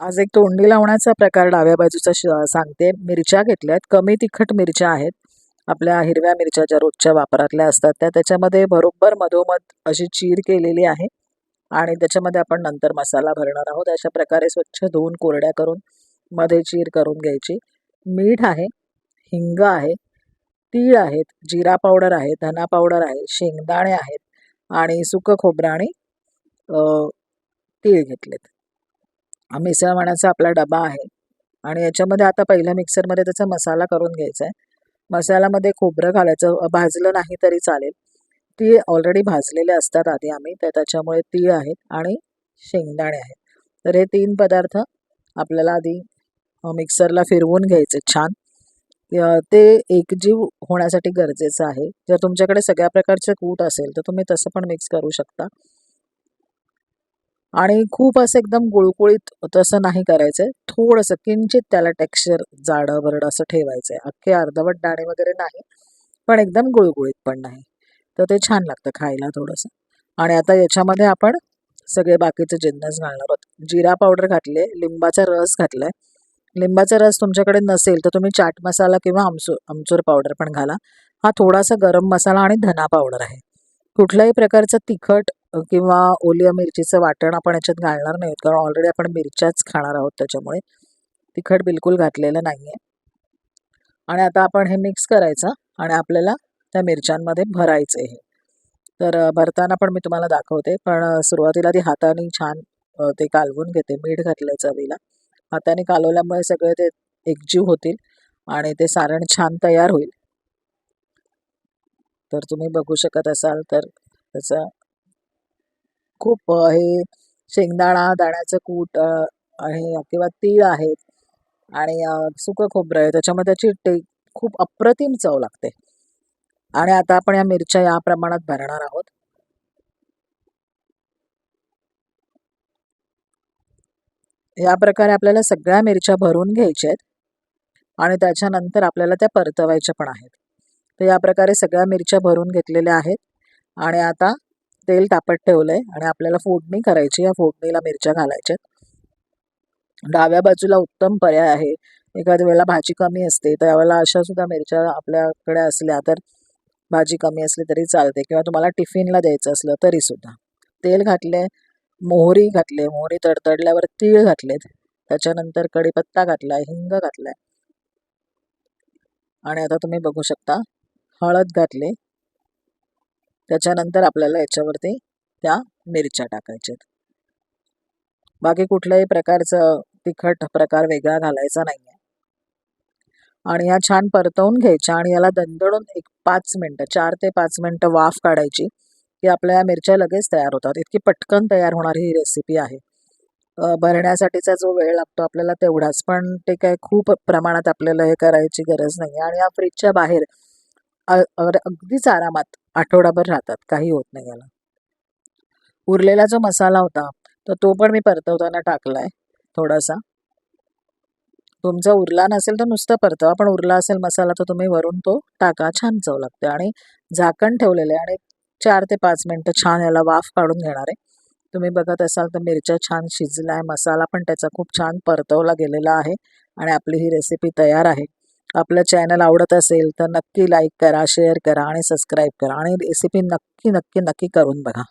आज एक तोंडी लावण्याचा प्रकार डाव्या बाजूचा श- सांगते. मिरच्या घेतल्यात. कमी तिखट मिरच्या आहेत. आपल्या हिरव्या मिरच्या ज्या रोजच्या वापरातल्या असतात. त्या त्याच्यामध्ये बरोबर मधोमध अशी चीर केलेली आहे आणि त्याच्यामध्ये आपण नंतर मसाला भरणार आहोत. अशा प्रकारे स्वच्छ धुवून कोरड्या करून मध्ये चीर करून घ्यायची. मीठ आहे. हिंग आहे. तीळ आहेत. जिरा पावडर आहे. धना पावडर आहे. शेंगदाणे आहेत. आणि सुकं खोबरं आणि तीळ घेतलेत. मिसळवण्याचा आपला डबा आहे. आणि याच्यामध्ये आता पहिल्या मिक्सरमध्ये त्याचा मसाला करून घ्यायचा आहे मसाल्यामध्ये खोबरं घालायचं भाजलं नाही तरी चालेल. ती ऑलरेडी भाजलेले असतात आधी आम्ही तर त्याच्यामुळे तीळ आहेत आणि शेंगदाणे आहेत. तर हे तीन पदार्थ आपल्याला आधी मिक्सरला फिरवून घ्यायचे छान. ते एकजीव होण्यासाठी गरजेचं आहे. जर तुमच्याकडे सगळ्या प्रकारचे कूट असेल तर तुम्ही तसं पण मिक्स करू शकता. आणि खूप असं एकदम गुळगुळीत तसं नाही करायचं थोडंसं किंचित त्याला टेक्स्चर जाडं बरड असं ठेवायचं आहे अख्खे अर्धवट दाणे वगैरे नाही पण एकदम गुळगुळीत पण नाही. तर ते छान लागतं खायला थोडंसं. आणि आता याच्यामध्ये आपण सगळे बाकीचे जिन्नस घालणार आहोत. जिरा पावडर घातले लिंबाचा रस घातलाय. लिंबाचा रस तुमच्याकडे नसेल तर तुम्ही चाट मसाला किंवा आमचूर आमचूर पावडर पण घाला. हा थोडासा गरम मसाला आणि धना पावडर आहे. कुठल्याही प्रकारचं तिखट किंवा ओल्या मिरचीचं वाटण आपण याच्यात घालणार नाही कारण ऑलरेडी आपण मिरच्याच खाणार आहोत त्याच्यामुळे. तिखट बिलकुल घातलेलं नाही आहे आणि आता आपण हे मिक्स करायचं आणि आपल्याला त्या मिरच्यांमध्ये भरायचं हे. तर भरताना पण मी तुम्हाला दाखवते. पण सुरुवातीला ती हाताने छान ते कालवून घेते. मीठ घातलं चवीला. हाताने कालवल्यामुळे सगळे ते एकजीव होतील आणि ते सारण छान तयार होईल. तर तुम्ही बघू शकत असाल तर त्याचा खूप हे शेंगदाणा दाण्याचं कूट आहे किंवा तीळ आहेत आणि सुकं खोबरं आहे. त्याच्यामध्ये त्याची टे खूप अप्रतिम चव लागते. आणि आता आपण या मिरच्या या प्रमाणात भरणार आहोत. या प्रकारे आपल्याला सगळ्या मिरच्या भरून घ्यायच्या आहेत आणि त्याच्यानंतर आपल्याला त्या परतवायच्या पण आहेत. तर या प्रकारे सगळ्या मिरच्या भरून घेतलेल्या आहेत आणि आता तेल तापत ठेवलंय आणि आपल्याला फोडणी करायची या फोडणीला मिरच्या घालायच्या डाव्या बाजूला उत्तम पर्याय आहे. एखाद्या वेळेला भाजी कमी असते तर यावेळेला अशा सुद्धा मिरच्या आपल्याकडे असल्या तर भाजी कमी असली तरी चालते किंवा तुम्हाला टिफिनला द्यायचं असलं तरी सुद्धा. तेल घातले मोहरी घातले मोहरी तडतडल्यावर तीळ घातलेत. त्याच्यानंतर कढीपत्ता घातलाय हिंग घातलाय. आणि आता तुम्ही बघू शकता हळद घातली. त्याच्यानंतर आपल्याला याच्यावरती त्या मिरच्या टाकायच्या बाकी कुठल्याही प्रकारचं तिखट प्रकार वेगळा घालायचा नाही आणि ह्या छान परतवून घ्यायच्या आणि याला दणदणून एक पाच मिनटं चार ते पाच मिनटं वाफ काढायची की आपल्या या मिरच्या लगेच तयार होतात. इतकी पटकन तयार होणारी ही रेसिपी आहे. भरण्यासाठीचा जो वेळ लागतो आपल्याला तेवढाच पण ते काय खूप प्रमाणात आपल्याला हे करायची गरज नाही आणि या फ्रीजच्या बाहेर अगदीच आरामात आठवडाभर राहतात काही होत नाही याला. उरलेला जो मसाला होता तर तो पण मी परतवताना टाकलाय थोडासा. तुमचा उरला नसेल तर नुसतं परतवा पण उरला असेल मसाला तर तुम्ही वरून तो टाका छान चव लागते. आणि झाकण ठेवलेलं आहे आणि चार ते पाच मिनटं छान याला वाफ काढून घेणार आहे. तुम्ही बघत असाल तर मिरच्या छान शिजलाय मसाला पण त्याचा खूप छान परतवला गेलेला आहे आणि आपली ही रेसिपी तयार आहे. आपलं चॅनल आवडत असेल तर नक्की लाईक करा शेअर करा आणि सबस्क्राईब करा. आणि रेसिपी नक्की नक्की नक्की करून बघा.